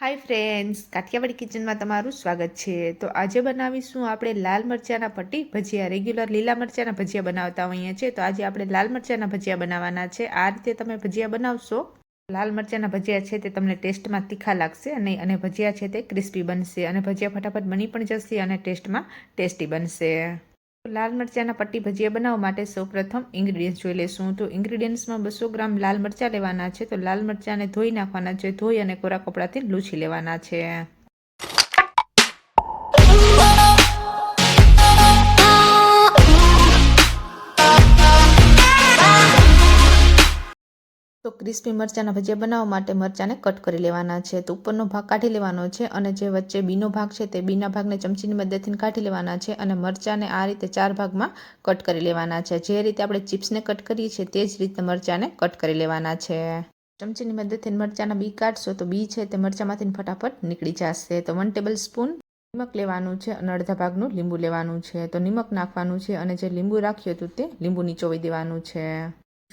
Hi friends, Kathiawadi કિચનમાં તમારું સ્વાગત છે. તો આજે બનાવીશું આપણે લાલ મરચાંના પટ્ટી, ભજીયા રેગ્યુલર લીલા મરચાંના ભજીયા બનાવતા હોઈએ છીએ. તો આજે આપણે લાલ મરચાંના ભજીયા બનાવવાના છે. આ રીતે તમે ભજીયા બનાવશો. લાલ મરચાંના ભજીયા છે તે તમને ટેસ્ટમાં તીખા લાગશે અને અને ભજીયા છે તે ક્રિસ્પી બનશે અને ભજીયા ફટાફટ બની પણ જશે અને ટેસ્ટમાં ટેસ્ટી બનશે. લાલ મરચાંના પટ્ટી ભજીયા બનાવવા માટે સૌપ્રથમ ઇન્ગ્રીડિયન્ટ્સ જોઈ લેશું તો ઇન્ગ્રીડિયન્ટ્સમાં બસો ગ્રામ લાલ મરચાં લેવાના છે. તો લાલ મરચાંને ધોઈ નાખવાના છે. ધોઈ અને કોરા કપડાથી લૂછી લેવાના છે. ક્રિસ્પી મરચાંના ભજીયા બનાવવા માટે મરચાંને કટ કરી લેવાના છે. તો ઉપરનો ભાગ કાઢી લેવાનો છે અને જે વચ્ચે બીનો ભાગ છે તે બીના ભાગને ચમચીની મદદથી કાઢી લેવાના છે અને મરચાંને આ રીતે ચાર ભાગમાં કટ કરી લેવાના છે. જે રીતે આપણે ચિપ્સને કટ કરીએ છીએ તે જ રીતે મરચાંને કટ કરી લેવાના છે. ચમચીની મદદથી મરચાંના બી કાઢશો તો બી છે તે મરચાંમાંથી ફટાફટ નીકળી જશે. તો વન ટેબલ સ્પૂન નિમક લેવાનું છે અને અડધા ભાગનું લીંબુ લેવાનું છે. તો નિમક નાખવાનું છે અને જે લીંબુ રાખ્યું હતું તે લીંબુ નીચોવી દેવાનું છે.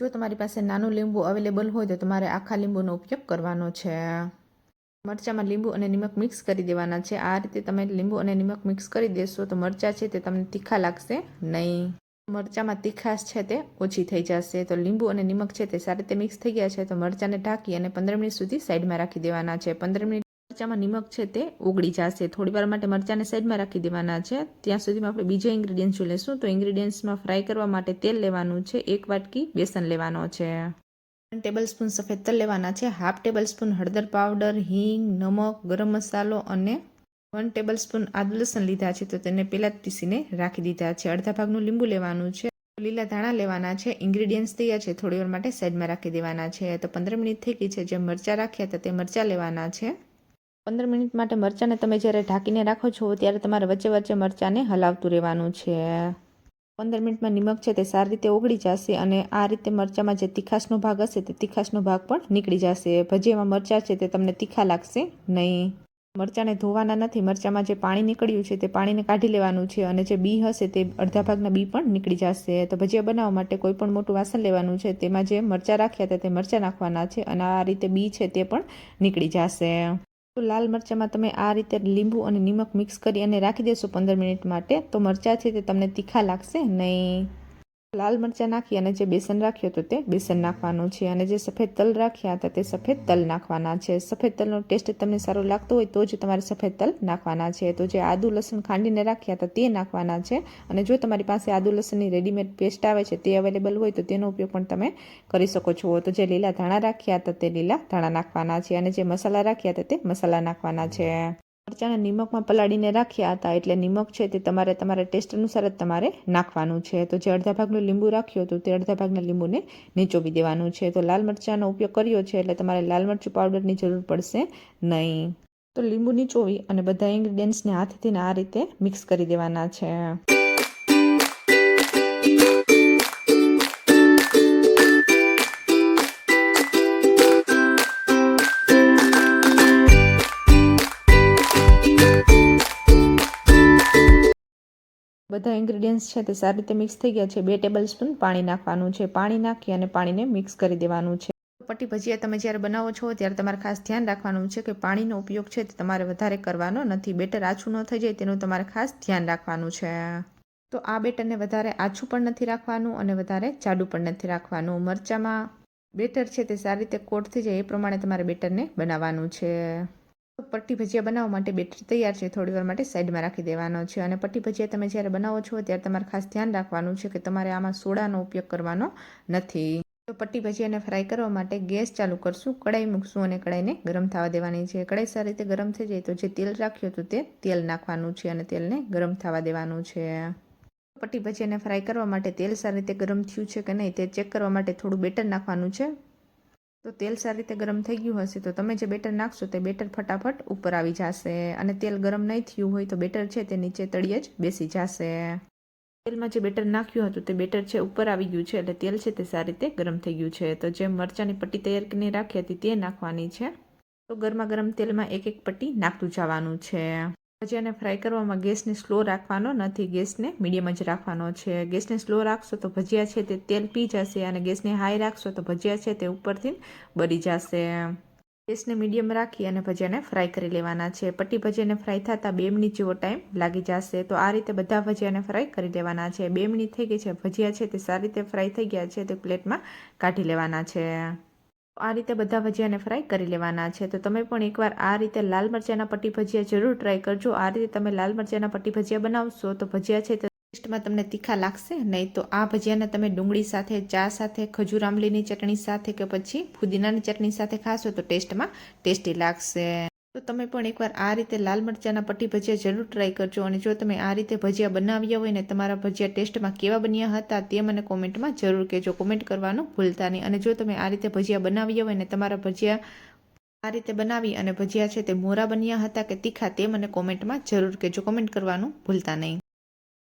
જો તમારી પાસે નાનું લીંબુ અવેલેબલ હોય તો તમારે આખા લીંબુનો ઉપયોગ કરવાનો છે. મરચાંમાં લીંબુ અને નિમક મિક્સ કરી દેવાના છે. આ રીતે તમે લીંબુ અને નિમક મિક્સ કરી દેશો તો મરચાં છે તે તમને તીખા લાગશે નહીં. મરચાંમાં તીખાશ છે તે ઓછી થઈ જશે. તો લીંબુ અને નિમક છે તે સારી રીતે મિક્સ થઈ ગયા છે તો મરચાંને ઢાંકી અને પંદર મિનિટ સુધી સાઈડમાં રાખી દેવાના છે. પંદર મિનિટ મરચાંમાં નિમક છે તે ઓગળી જશે. થોડી વાર માટે મરચાંને સાઈડમાં રાખી દેવાના છે. ત્યાં સુધીમાં આપણે બીજા ઇન્ગ્રીડિયન્ટ જો લઈશું તો ઇન્ગ્રીડિયન્ટ્સમાં ફ્રાય કરવા માટે તેલ લેવાનું છે. એક વાટકી બેસન લેવાનો છે. ટેબલ સ્પૂન સફેદ તલ લેવાના છે. હાફ ટેબલ સ્પૂન હળદર પાવડર હિંગ, નમક, ગરમ મસાલો અને વન ટેબલ સ્પૂન આદુ લસણ લીધા છે. તો તેને પહેલાં જ પીસીને રાખી દીધા છે. અડધા ભાગનું લીંબુ લેવાનું છે. લીલા ધાણા લેવાના છે. ઇન્ગ્રીડિયન્ટ્સ તૈયાર છે. થોડી વાર માટે સાઈડમાં રાખી દેવાના છે. તો પંદર મિનિટ થઈ ગઈ છે. જે મરચાં રાખ્યા હતા તે મરચાં લેવાના છે. પંદર મિનિટ માટે મરચાંને તમે જ્યારે ઢાંકીને રાખો છો, ત્યારે તમારે વચ્ચે વચ્ચે મરચાંને હલાવતું રહેવાનું છે. પંદર મિનિટમાં નિમક છે તે સારી રીતે ઓગળી જશે અને આ રીતે મરચાંમાં જે તીખાશનો ભાગ હશે તે તીખાશનો ભાગ પણ નીકળી જશે. ભજીયામાં મરચાં છે તે તમને તીખા લાગશે નહીં. મરચાંને ધોવાના નથી, મરચાંમાં જે પાણી નીકળ્યું છે તે પાણીને કાઢી લેવાનું છે અને જે બી હશે તે અડધા ભાગના બી પણ નીકળી જશે. તો ભજીયા બનાવવા માટે કોઈ પણ મોટું વાસણ લેવાનું છે, તેમાં જે મરચાં રાખ્યા હતા તે મરચાં નાખવાના છે અને આ રીતે બી છે તે પણ નીકળી જશે. તો લાલ મરચાંમાં તમે આ રીતે લીંબુ અને નિમક મિક્સ કરી અને રાખી દેશો પંદર મિનિટ માટે. તો મરચાં છે તે તમને તીખા લાગશે નહીં. લાલ મરચાં નાખી અને જે બેસન રાખ્યું હતું તે બેસન નાખવાનું છે. અને જે સફેદ તલ રાખ્યા હતા તે સફેદ તલ નાખવાના છે. સફેદ તલનો ટેસ્ટ તમને સારો લાગતો હોય તો જ તમારે સફેદ તલ નાખવાના છે. તો જે આદુ લસણ ખાંડીને રાખ્યા હતા તે નાખવાના છે. અને જો તમારી પાસે આદુ લસણની રેડીમેડ પેસ્ટ આવે છે તે અવેલેબલ હોય તો તેનો ઉપયોગ પણ તમે કરી શકો છો. તો જે લીલા ધાણા રાખ્યા હતા તે લીલા ધાણા નાખવાના છે. અને જે મસાલા રાખ્યા હતા તે મસાલા નાખવાના છે. મરચાંને નિમકમાં પલાળીને રાખ્યા હતા એટલે નિમક છે તે તમારે તમારા ટેસ્ટ અનુસાર જ તમારે નાખવાનું છે. તો જે અડધા ભાગનું લીંબુ રાખ્યું હતું તે અડધા ભાગના લીંબુને નીચોવી દેવાનું છે. તો લાલ મરચાંનો ઉપયોગ કર્યો છે એટલે તમારે લાલ મરચું પાવડરની જરૂર પડશે નહીં. તો લીંબુ નીચોવી અને બધા ઇન્ગ્રીડિયન્ટ્સને હાથથી આ રીતે મિક્સ કરી દેવાના છે. બધા ઇન્ગ્રીડિયન્ટ્સ છે તે સારી રીતે મિક્સ થઈ ગયા છે. બે ટેબલ સ્પૂન પાણી નાખવાનું છે. પાણી નાખી અને પાણીને મિક્સ કરી દેવાનું છે. પટ્ટી ભજીયા તમે જ્યારે બનાવો છો ત્યારે તમારે ખાસ ધ્યાન રાખવાનું છે કે પાણીનો ઉપયોગ છે તે તમારે વધારે કરવાનો નથી. બેટર આછું ન થઈ જાય તેનું તમારે ખાસ ધ્યાન રાખવાનું છે. તો આ બેટરને વધારે આછું પણ નથી રાખવાનું અને વધારે જાડું પણ નથી રાખવાનું. મરચામાં બેટર છે તે સારી રીતે કોટ થઈ જાય એ પ્રમાણે તમારે બેટરને બનાવવાનું છે. પટ્ટી ભજીયા બનાવવા માટે બેટર તૈયાર છે. થોડી વાર માટે સાઈડમાં રાખી દેવાનો છે અને પટ્ટી ભજીયા તમે જ્યારે બનાવો છો ત્યારે તમારે ખાસ ધ્યાન રાખવાનું છે કે તમારે આમાં સોડાનો ઉપયોગ કરવાનો નથી. તો પટ્ટી ભજીયાને ફ્રાય કરવા માટે ગેસ ચાલુ કરશું કડાઈ મૂકશું અને કડાઈને ગરમ થવા દેવાની છે. કડાઈ સારી રીતે ગરમ થઈ જાય તો જે તેલ રાખ્યું હતું તે તેલ નાખવાનું છે અને તેલને ગરમ થવા દેવાનું છે. પટ્ટી ભજીયાને ફ્રાય કરવા માટે તેલ સારી રીતે ગરમ થયું છે કે નહીં તે ચેક કરવા માટે થોડું બેટર નાખવાનું છે. તો તેલ સારી રીતે ગરમ થઈ ગયું હશે તો તમે જે બેટર નાખશો તે બેટર ફટાફટ ઉપર આવી જશે. અને તેલ ગરમ નહીં થયું હોય તો બેટર છે તે નીચે તળિયે જ બેસી જશે. તેલમાં જે બેટર નાખ્યું હતું તે બેટર છે ઉપર આવી ગયું છે એટલે તેલ છે તે સારી રીતે ગરમ થઈ ગયું છે. તો જે મરચાંની પટ્ટી તૈયાર કરીને રાખી હતી તે નાખવાની છે. તો ગરમા ગરમ તેલમાં એક એક પટ્ટી નાખતું જવાનું છે. ભજીયાને ફ્રાય કરવામાં ગેસને સ્લો રાખવાનો નથી, ગેસને મીડિયમ જ રાખવાનો છે. ગેસને સ્લો રાખશો તો ભજીયા છે તે તેલ પી જશે અને ગેસને હાઈ રાખશો તો ભજીયા છે તે ઉપરથી બળી જશે. ગેસને મીડિયમ રાખી અને ભજીયાને ફ્રાય કરી લેવાના છે. પટ્ટી ભજીયાને ફ્રાય થતાં બે મિનિટ જેવો ટાઈમ લાગી જશે. તો આ રીતે બધા ભજીયાને ફ્રાય કરી લેવાના છે. બે મિનિટ થઈ ગઈ છે. ભજીયા છે તે સારી રીતે ફ્રાય થઈ ગયા છે તે પ્લેટમાં કાઢી લેવાના છે. આ રીતે બધા ભજીયાને ફ્રાય કરી લેવાના છે. તો તમે પણ એકવાર આ રીતે લાલ મરચાંના પટ્ટી ભજીયા જરૂર ટ્રાય કરજો. આ રીતે તમે લાલ મરચાંના પટ્ટી ભજીયા બનાવશો તો ભજીયા છે તે ટેસ્ટમાં તમને તીખા લાગશે નહીં તો આ ભજીયાને તમે ડુંગળી સાથે, ચા સાથે, ખજૂર આંબલીની ચટણી સાથે કે પછી ફુદીનાની ચટણી સાથે ખાશો તો ટેસ્ટમાં ટેસ્ટી લાગશે. તો તમે પણ એકવાર આ રીતે લાલ મરચાંના પટ્ટી ભજીયા જરૂર ટ્રાય કરજો અને જો તમે આ રીતે ભજીયા બનાવ્યા હોય ને તમારા ભજીયા ટેસ્ટમાં કેવા બન્યા હતા તે મને કોમેન્ટમાં જરૂર કહેજો. કોમેન્ટ કરવાનું ભૂલતા નહીં. અને જો તમે આ રીતે ભજીયા બનાવ્યા હોય ને તમારા ભજીયા આ રીતે બનાવી અને ભજીયા છે તે મોરા બન્યા હતા કે તીખા તે મને કોમેન્ટમાં જરૂર કહેજો. કોમેન્ટ કરવાનું ભૂલતા નહીં.